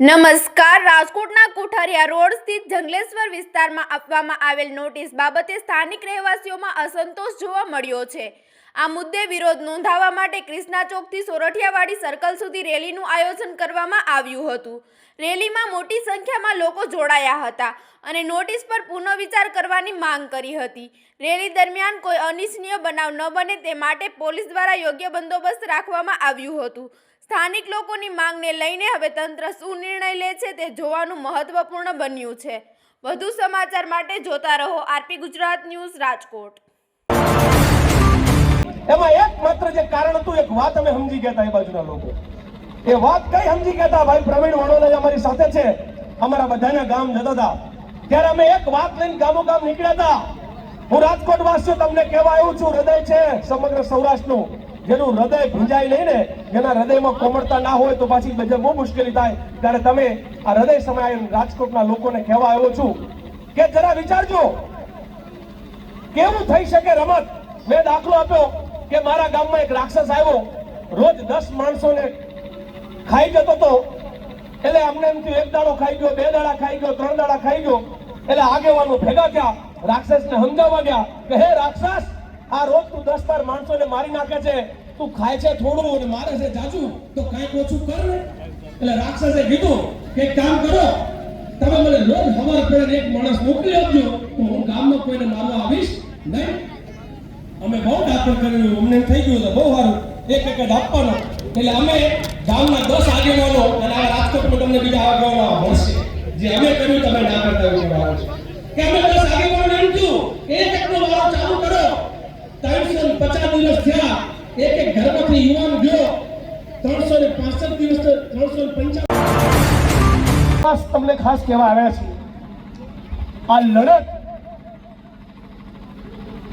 નમસ્કાર, રાજકોટના કોઠારિયા રોડ સ્થિત જંગલેશ્વર વિસ્તારમાં આપવામાં આવેલ નોટિસ બાબતે સ્થાનિક રહેવાસીઓમાં અસંતોષ જોવા મળ્યો છે. આ મુદ્દે વિરોધ નોંધાવવા માટે ક્રિષ્ના ચોકથી સોરઠિયાવાડી સર્કલ સુધી રેલીનું આયોજન કરવામાં આવ્યું હતું. રેલીમાં મોટી સંખ્યામાં લોકો જોડાયા હતા અને નોટિસ પર પુનઃવિચાર કરવાની માંગ કરી હતી. રેલી દરમિયાન કોઈ અનિચ્છનીય બનાવ ન બને તે માટે પોલીસ દ્વારા યોગ્ય બંદોબસ્ત રાખવામાં આવ્યું હતું. સ્થાનિક લોકોની માંગને લઈને હવે તંત્ર શું નિર્ણય લે છે તે જોવાનું મહત્વપૂર્ણ બન્યું છે. વધુ સમાચાર માટે જોતા રહો આરપી ગુજરાત ન્યૂઝ રાજકોટ. એમાં એક માત્ર જે કારણ હતું, એક વાત અમે સમજી ગયા હતા એ બાજુના લોકો. એ વાત કઈ સમજી ગયા હતા? ભાઈ, પ્રવીણ વડોદરા અમારી સાથે છે. અમારા બધાના ગામ જતા હતા. ત્યારે અમે એક વાત લઈને ગામો ગામ નીકળ્યા હતા. હું રાજકોટ વાસીઓ તમને કહેવા આવ્યું છું, હૃદય છે સમગ્ર સૌરાષ્ટ્રનું. જેનું હૃદય ભીંજાય નહીં ને જેના હૃદયમાં કોમળતા ના હોય તો પાછી બધે બહુ મુશ્કેલી થાય. ત્યારે તમે આ હૃદય સમય રાજકોટના લોકોને કહેવા આવ્યો છું કે જરા વિચારજો, કેવું થઈ શકે રમત? મેં દાખલો આપ્યો. કે મારા ગામમાં એક રાક્ષસ આવ્યો. રોજ દસ માણસોને ખાઈ જતો હતો. એટલે અમને એમ થયું, એક દાડો ખાઈ ગયો, બે દાડા ખાઈ ગયો, ત્રણ દાડા ખાઈ ગયો. એટલે આગેવાનો ભેગા થયા, રાક્ષસને સમજાવવા ગયા કે, હે રાક્ષસ, આ રોજ તું દસ બાર માણસોને મારી નાખે છે. તું ખાય છે થોડું અને મારે છે જાજુ. તો કાંઈક ઓછું કર એટલે રાક્ષસે કીધું કે, એક કામ કરો. તમે મને રોજ હવાર પડે એક માણસ મોકલી આપજો. તો હું ગામમાં કોઈને મારવા આવીશ નહીં. અમે બહુ દાખલ કર્યું અમને થઈ ગયું તો બહુ સારું. એક એક આપવાનો. એટલે અમે ગામના દસ આગેવાનો અને આ રાજકોટમાં તમને બીજા આગેવાનો મળશે. જે અમે કર્યું, તમે ના કરતા એવું કે અમે દસ આગેવાનો એમ થયું એક એકનો વારો ચાલુ કરો. ત્રણસો પચાસ દિવસ થયા. એક એક ઘરમાંથી યુવાન ગયો. ત્રણસો ને પાસઠ દિવસ ત્રણસો પંચાવન તમને ખાસ કહેવા આવ્યા છે આ લડત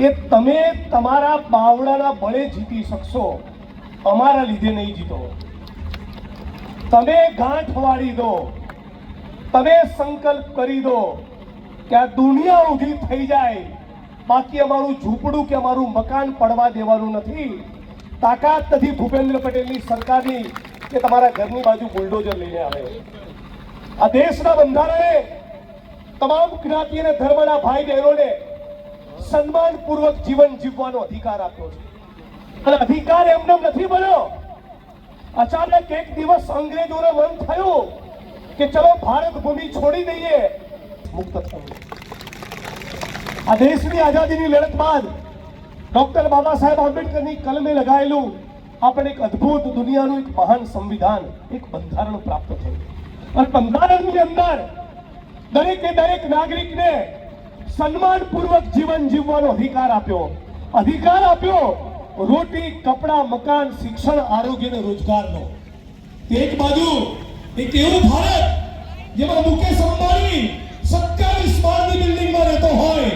એ તમે તમારા બાવડાના બળે જીતી શકશો. અમારા લીધે નહીં જીતો. તમે ગાંઠ વાળી દો. તમે સંકલ્પ કરી દો કે આ દુનિયા ઊભી થઈ જાય. બાકી અમારું ઝૂંપડું કે અમારું મકાન પડવા દેવાનું નથી. તાકાત નથી ભૂપેન્દ્ર પટેલની સરકારની કે તમારા ઘરની બાજુ બુલડોઝર લઈને આવે. આ દેશના બંધારણે તમામ જ્ઞાતિ અને ધર્મના ભાઈ બહેનોને સન્માનપૂર્વક જીવન જીવવાનો અધિકાર આપ્યો છે. અને અધિકાર એમને નથી મળ્યો. અચાનક એક દિવસ અંગ્રેજોને મન થયું કે ચલો ભારત ભૂમિ છોડી દઈએ. મુક્ત થયું આ દેશની આઝાદીની લડત બાદ ડોક્ટર બાબા સાહેબ આંબેડકરની કલમે લગાયેલું આપણે એક અદ્ભુત દુનિયાનું એક મહાન સંવિધાન એક બંધારણ પ્રાપ્ત થયું. અને બંધારણની અંદર દરેકે દરેક નાગરિકને સન્માનપૂર્વક જીવન જીવવાનો અધિકાર આપ્યો. અધિકાર આપ્યો રોટી, કપડા, મકાન, શિક્ષણ, આરોગ્ય અને રોજગારનો. એક બાજુ એક એવું ભારત જેમાં મુકેશ અંબાણી સત્યાવીસ માળની બિલ્ડિંગમાં રહેતો હોય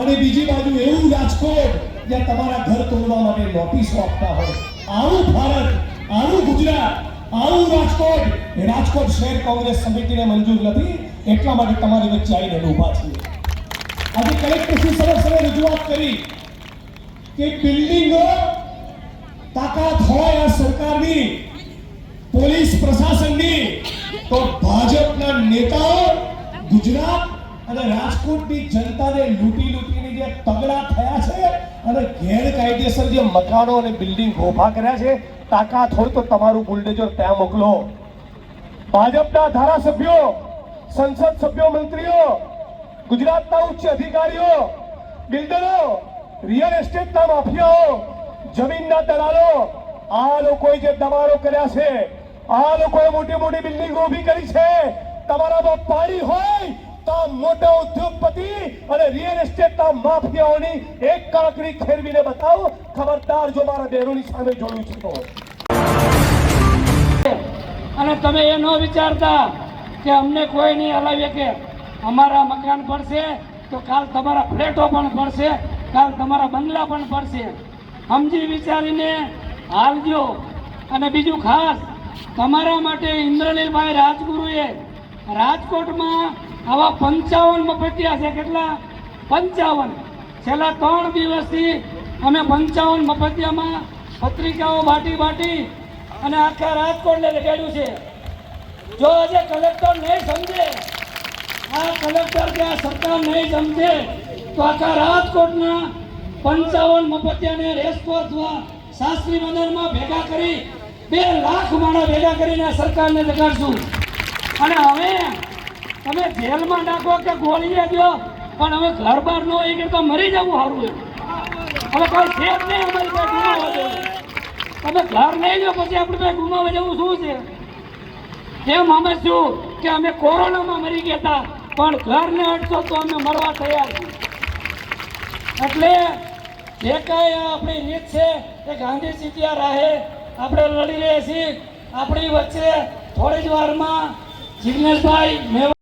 અને બીજી બાજુ એવું રાજકોટ જ્યાં તમારા ઘર તોડવા માટે નોટિસો આપતા હોય. આવું ભારત, આવું ગુજરાત, આવું રાજકોટ. રાજકોટ શહેર કોંગ્રેસ સમિતિને મંજૂર નથી. એટલા માટે તમારી વચ્ચે આવીને ઊભા છીએ. આજે કલેક્ટરશ્રી સમક્ષ અમે રજૂઆત કરી કે બિલ્ડિંગો તાકાત હોય આ સરકારની પોલીસ પ્રશાસનની તો ભાજપના નેતાઓ ગુજરાત અને રાજકોટની જનતાને લૂંટી લૂંટીને જે તગડા થયા છે અને ગેરકાયદેસર જે મકાનો અને બિલ્ડિંગ ઊભા કર્યા છે તાકાત હોય તો તમારું બુલડોઝર ત્યાં મોકલો ભાજપના ધારાસભ્યો સંસદ સભ્યો મંત્રીઓ ગુજરાતના ઉચ્ચ અધિકારીઓ, બિલ્ડરો, રિયલ એસ્ટેટના માફિયાઓ, જમીનના દલાલો, આ લોકોએ જે દબાણો કર્યા છે, આ લોકોએ મોટી મોટી બિલ્ડિંગો ઊભી કરી છે, તમારામાં પાણી હોય તો મોટા ઉદ્યોગપતિ અને રિયલ એસ્ટેટના માફિયાઓની એક કાંકરી ખેરવીને બતાવો. ખબરદાર જો મારા બહેરોની સામે જોડું છું તો. અને તમે એ ન વિચારતા કે અમને કોઈ નહીં હલાવી કે. અમારા મકાન પડશે તો કાલ તમારા ફ્લેટો પણ પડશે કાલ તમારા બંગલા પણ પડશે સમજી વિચારીને હાલજો. અને બીજું ખાસ, તમારા માટે ઇન્દ્રનીલભાઈ રાજગુરુએ રાજકોટમાં આવા પંચાવન મફતિયા છે, કેટલા? પંચાવન. છેલ્લા ત્રણ દિવસથી અમે પંચાવન મફતિયામાં પત્રિકાઓ બાટી બાટી અને આખા રાજકોટને લગાડ્યું છે. જો આજે કલેક્ટર નહીં સમજે આ કલેક્ટર કે આ સરકાર નહીં સમજે, તો આખા રાજકોટના પંચાવન મફતિયાને રેસકોર્સમાં શાસ્ત્રી મંદિરમાં ભેગા કરી, બે લાખ માણસ ભેગા કરીને સરકારને લગાડશું અને હવે તમે જેલમાં નાખો કે ગોળીએ દો પણ હવે ઘર બહાર ન હોય કે તો મરી જવું સારું હવે કોઈ છે જ નહીં અમારી પાસે ગુમાવવા તમે ઘર નહીં લો પછી આપણે પાસે ગુમાવવા જેવું શું છે? એમ અમે શું? કે અમે કોરોનામાં મરી ગયા હતા. પણ ઘરને અડશો તો અમે મરવા તૈયાર એટલે જે કાંઈ આપણી રીત છે એ ગાંધી ત્યાં રાહે, આપણે લડી રહ્યા છીએ. આપણી વચ્ચે થોડી જ વારમાં જિગ્નેશભાઈ મેવા